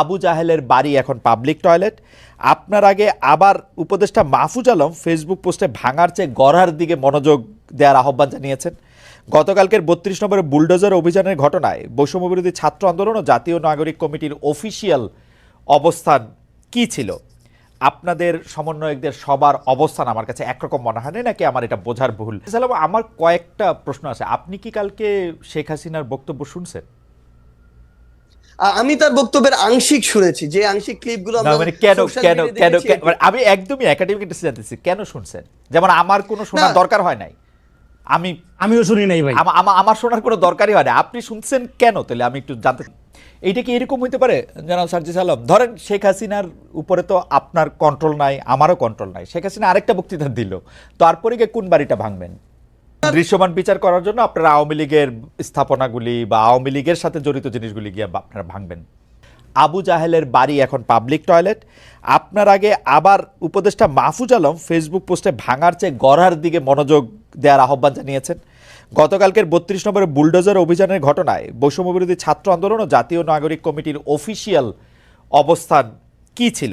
আবু জাহেলের বাড়ি এখন পাবলিক টয়লেট। আপনার আগে আবার উপদেষ্টা মাহফুজ আলম ফেসবুক পোস্টে ভাঙার চেয়ে গড়ার দিকে মনোযোগ দেওয়ার আহ্বান জানিয়েছেন। গতকালকের বত্রিশ নম্বরের বুলডোজার অভিযানের ঘটনায় বৈষম্যবিরোধী ছাত্র আন্দোলন ও জাতীয় নাগরিক কমিটির অফিসিয়াল অবস্থান কি ছিল? আপনাদের সমন্বয়কদের সবার অবস্থান আমার কাছে একরকম মনে হয় নাকি আমার এটা বোঝার ভুল? আমার কয়েকটা প্রশ্ন আছে। আপনি কি কালকে শেখ হাসিনার বক্তব্য শুনছেন? আমি তার বক্তব্যের আংশিক শুনেছি যে আংশিক ক্লিপগুলো মানে কেন কেন কেন মানে আমি একদমই একাডেমিক ইন্টারেস্ট জানতেছি কেন শুনছেন? যেমন আমার কোনো শোনার দরকার হয় নাই। আমি আমিও শুনি নাই ভাই। আমা- আমা- আমার শোনার কোনো দরকারই হয় না আপনি শুনছেন কেন? তাহলে আমি একটু জানতে এইটা কি এরকম হইতে পারে জনাব সার্জিস আলম? ধরেন শেখ হাসিনার উপরে তো আপনার কন্ট্রোল নাই আমারও কন্ট্রোল নাই। শেখ হাসিনা আরেকটা বক্তৃতা দিল। তারপরে গিয়ে কোন বাড়িটা ভাঙবেন? দৃশ্যমান বিচার করার জন্য আপনারা আওয়ামী লীগের স্থাপনাগুলি বা আওয়ামী লীগের সাথে জড়িত জিনিসগুলি গিয়ে আপনারা ভাঙবেন। আবু জাহেলের বাড়ি এখন পাবলিক টয়লেট। আপনার আগে আবার উপদেষ্টা মাহফুজ আলম ফেসবুক পোস্টে ভাঙার চেয়ে গড়ার দিকে মনোযোগ দেওয়ার আহ্বান জানিয়েছেন। গতকালকের বত্রিশ নম্বরের বুলডোজার অভিযানের ঘটনায় বৈষম্যবিরোধী ছাত্র আন্দোলন ও জাতীয় নাগরিক কমিটির অফিসিয়াল অবস্থান কি ছিল?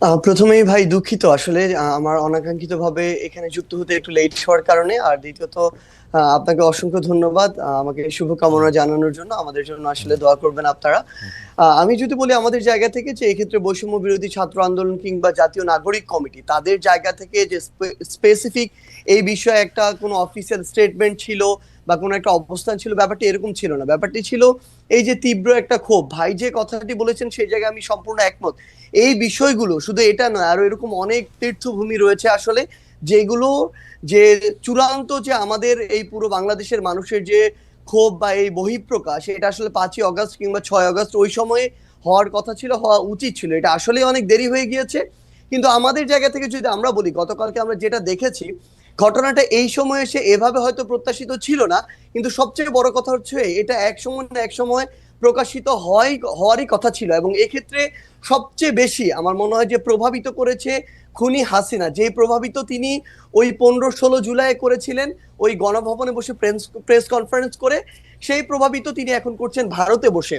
প্রথমেই ভাই দুঃখিত আসলে আমার অনাকাঙ্ক্ষিত ভাবে এখানে যুক্ত হতে একটু লেট হওয়ার কারণে। আর দ্বিতীয়ত আপনাকে অসংখ্য ধন্যবাদ আমাকে শুভকামনা জানানোর জন্য। আমাদের জন্য আসলে দোয়া করবেন আপনারা। আমি যদি বলি আমাদের জায়গা থেকে যে, এক্ষেত্রে বৈষম্য বিরোধী ছাত্র আন্দোলন কিংবা জাতীয় নাগরিক কমিটি, তাদের জায়গা থেকে যে স্পেসিফিক এই বিষয়ে একটা কোনো অফিসিয়াল স্টেটমেন্ট ছিল বা কোনো একটা অবস্থান ছিল, ব্যাপারটি এরকম ছিল না। ব্যাপারটি ছিল এই যে তীব্র একটা ক্ষোভ। ভাই যে কথাটি বলেছেন সেই জায়গায় আমি সম্পূর্ণ একমত। এই বিষয়গুলো শুধু এটা নয় আরও এরকম অনেক তীর্থভূমি রয়েছে আসলে, যেগুলো যে চূড়ান্ত যে আমাদের এই পুরো বাংলাদেশের মানুষের যে ক্ষোভ বা এই বহিঃপ্রকাশ, এটা আসলে পাঁচই অগস্ট কিংবা ছয় অগস্ট ওই সময়ে হওয়ার কথা ছিল, হওয়া উচিত ছিল। এটা আসলে অনেক দেরি হয়ে গিয়েছে। কিন্তু আমাদের জায়গা থেকে যদি আমরা বলি, গতকালকে আমরা যেটা দেখেছি ঘটনাটা এই সময় এসে এভাবে হয়তো প্রত্যাশিত ছিল না, কিন্তু সবচেয়ে বড় কথা হচ্ছে এটা এক সময় না এক সময় প্রকাশিত হয়, হওয়ারই কথা ছিল এবং এক্ষেত্রে সবচেয়ে বেশি আমার মনে হয় যে প্রভাবিত করেছে খুনি হাসিনা। যে প্রভাবিত তিনি ওই পনেরো ষোলো জুলাই করেছিলেন, ওই গণভবনে বসে প্রেস প্রেস কনফারেন্স করে, সেই প্রভাবিত তিনি এখন করছেন ভারতে বসে।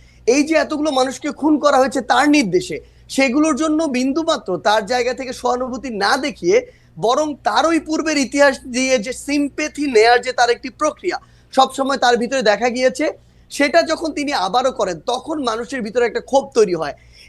এই যে এতগুলো মানুষকে খুন করা হয়েছে তার নির্দেশে, সেগুলোর জন্য বিন্দুমাত্র তার জায়গা থেকে সহানুভূতি না দেখিয়ে বরং তার ওই পূর্বের ইতিহাস দিয়ে যে সিম্পেথি নেয়ার যে তার একটি প্রক্রিয়া, সবসময় তার ভিতরে দেখা গিয়েছে, সেটা যখন তিনি আবারও করেন, তখন মানুষের ভিতরে একটা ক্ষোভ তৈরি হয়।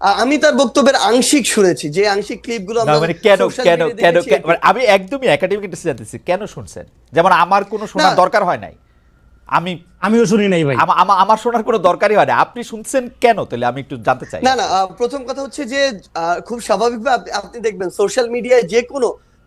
আমি তার বক্তব্যের আংশিক শুনেছি যে আংশিক ক্লিপগুলো গুলো আমরা মানে কেন কেন কেন মানে আমি একদমই একাডেমিক ইন্টারেস্ট জানতেছি কেন শুনছেন? যেমন আমার কোনো শোনার দরকার হয় নাই। আমি আমিও শুনি নাই ভাই। আমা- আমা- আমার শোনার কোনো দরকারই হয় না আপনি শুনছেন কেন? তাহলে আমি একটু জানতে চাই। না না আহ, প্রথম কথা হচ্ছে যে আহ, খুব স্বাভাবিকভাবে আপনি- আপনি দেখবেন সোশ্যাল মিডিয়ায় যে কোনো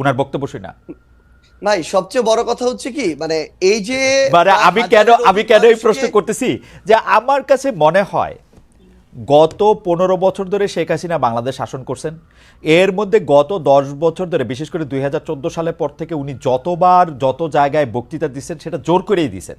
উনার বক্তব্য শুনে। ভাই সবচেয়ে বড় কথা হচ্ছে কি মানে এই যে মানে আমি কেন আমি কেন এই প্রশ্ন করতেছি? যে আমার কাছে মনে হয় গত পনেরো বছর ধরে শেখ হাসিনা বাংলাদেশ শাসন করছেন। এর মধ্যে গত দশ বছর ধরে বিশেষ করে দুই সালের পর থেকে উনি যতবার যত জায়গায় বক্তৃতা দিচ্ছেন সেটা জোর করেই দিছেন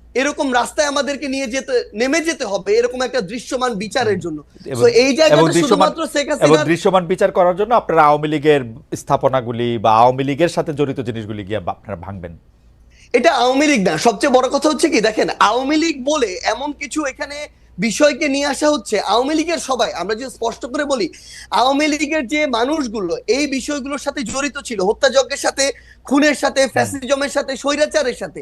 এরকম রাস্তায় আমাদেরকে নিয়ে যেতে নেমে যেতে হবে এরকম একটা দৃশ্যমান বিচারের জন্য। তো এই জায়গাটা শুধুমাত্র শেখ এবং হাসিনার দৃশ্যমান বিচার করার জন্য আপনারা আওয়ামী লীগের স্থাপনাগুলি বা আওয়ামী লীগের সাথে জড়িত জিনিসগুলি গিয়ে আপনারা ভাঙবেন। এটা আওয়ামী লীগ না সবচেয়ে বড় কথা হচ্ছে কি দেখেন আওয়ামী লীগ বলে এমন কিছু এখানে বিষয়কে নিয়ে আসা হচ্ছে আওয়ামী লীগের সবাই আমরা যে স্পষ্ট করে বলি আওয়ামী লীগের যে মানুষগুলো এই বিষয়গুলোর সাথে জড়িত ছিল হত্যাযজ্ঞের সাথে খুনের সাথে ফ্যাসিজমের সাথে স্বৈরাচারের সাথে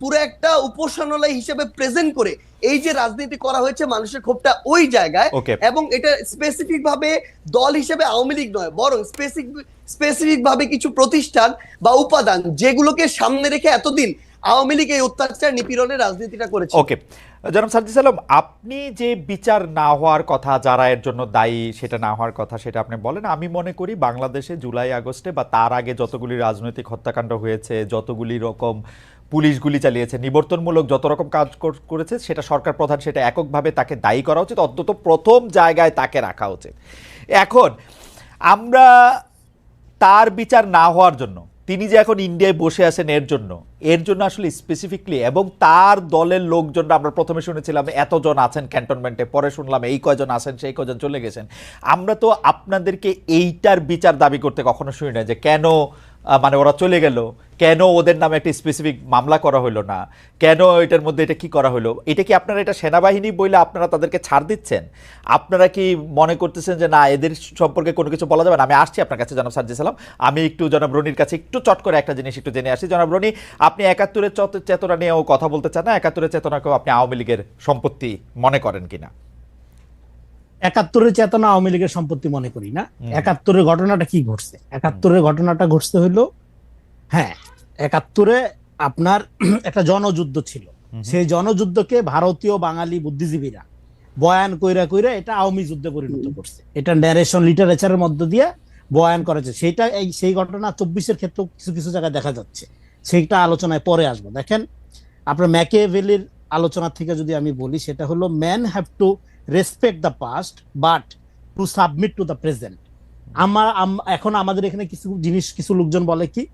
পুরো একটা উপাসনালয় হিসেবে প্রেজেন্ট করে এই যে রাজনীতি করা হয়েছে মানুষের ক্ষোভটা ওই জায়গায় এবং এটা স্পেসিফিক ভাবে দল হিসেবে আওয়ামী লীগ নয় বরং স্পেসিফিক স্পেসিফিক ভাবে কিছু প্রতিষ্ঠান বা উপাদান যেগুলোকে সামনে রেখে এতদিন আওয়ামী লীগ এই অত্যাচার নিপীড়নের রাজনীতিটা করেছে। ওকে জনাব সার্জিস আলম আপনি যে বিচার না হওয়ার কথা যারা এর জন্য দায়ী সেটা না হওয়ার কথা সেটা আপনি বলেন আমি মনে করি বাংলাদেশে জুলাই আগস্টে বা তার আগে যতগুলি রাজনৈতিক হত্যাকাণ্ড হয়েছে যতগুলি রকম পুলিশ গুলি চালিয়েছে। নিবর্তনমূলক যত রকম কাজ করেছে, সেটা সরকার প্রধান সেটা এককভাবে তাকে দায়ী করা উচিত, অন্তত প্রথম জায়গায় তাকে রাখা উচিত। এখন, আমরা তার বিচার না হওয়ার জন্য, তিনি যে এখন ইন্ডিয়ায় বসে আছেন এর জন্য এর জন্য আসলে স্পেসিফিকলি এবং তার দলের লোকজন আমরা প্রথমে শুনেছিলাম এতজন আছেন ক্যান্টনমেন্টে পরে শুনলাম এই কয়জন আছেন, সেই কয়জন চলে গেছেন। আমরা তো আপনাদেরকে এইটার বিচার দাবি করতে কখনো শুনি না যে কেন মানে ওরা চলে গেল। কেন ওদের নামে একটা স্পেসিফিক মামলা করা হলো না? কেন এটার মধ্যে এটা কি করা হলো এটা কি আপনারা এটা সেনাবাহিনী বলে আপনারা তাদেরকে ছাড় দিচ্ছেন? আপনারা কি মনে করতেছেন যে না, এদের সম্পর্কে কোনো কিছু বলা যাবে না? আমি আসছি আপনার কাছে, জনাব সার্জি সালাম। আমি একটু জনাব রনির কাছে একটু চট করে একটা জিনিস একটু জেনে আসি। জনাব রনি, আপনি একাত্তরের চত- চেতনা নিয়েও কথা বলতে চান না? একাত্তরের চেতনাকেও আপনি আওয়ামী লীগের সম্পত্তি মনে করেন কিনা? একাত্তরের চেতনা আওয়ামী লীগের সম্পত্তি মনে করি না। একাত্তরের ঘটনাটা কি ঘটছে? একাত্তরের ঘটনাটা ঘটছে হইল হ্যাঁ একাত্তরে আপনার একটা জনযুদ্ধ ছিল। সেই জনযুদ্ধকে ভারতীয় বাঙালি বুদ্ধিজীবীরা বয়ান কইরা কইরা এটা আওয়ামী যুদ্ধে পরিণত করছে। এটা ন্যারেশন লিটারেচারের মধ্য দিয়ে বয়ান করেছে। সেইটা এই সেই ঘটনা চব্বিশের ক্ষেত্রেও কিছু কিছু জায়গায় দেখা যাচ্ছে। সেইটা আলোচনায় পরে আসব। দেখেন আপনার ম্যাকেভেলির আলোচনা থেকে যদি আমি বলি সেটা হলো man have to respect the past but to submit to the present আমার এখন আমাদের এখানে কিছু জিনিস কিছু লোকজন বলে কি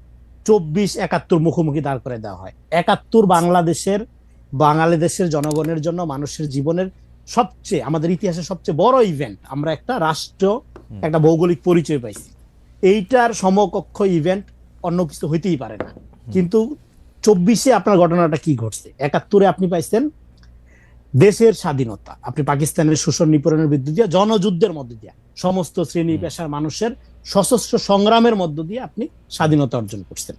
চব্বিশ একাত্তর মুখোমুখি দাঁড় করে দেওয়া হয়। একাত্তর বাংলাদেশের বাঙালি দেশের জনগণের জন্য মানুষের জীবনের সবচেয়ে আমাদের ইতিহাসের সবচেয়ে বড় ইভেন্ট আমরা একটা রাষ্ট্র একটা ভৌগোলিক পরিচয় পাইছি। এইটার সমকক্ষ ইভেন্ট অন্য কিছু হইতেই পারে না। কিন্তু চব্বিশে আপনার ঘটনাটা কি ঘটছে? একাত্তরে আপনি পাইছেন দেশের স্বাধীনতা। আপনি পাকিস্তানের শোষণ নিপীড়নের বিদ্যুৎ দিয়ে জনযুদ্ধের মধ্যে দিয়ে সমস্ত শ্রেণি পেশার মানুষের সশস্ত্র সংগ্রামের মধ্য দিয়ে আপনি স্বাধীনতা অর্জন করছেন।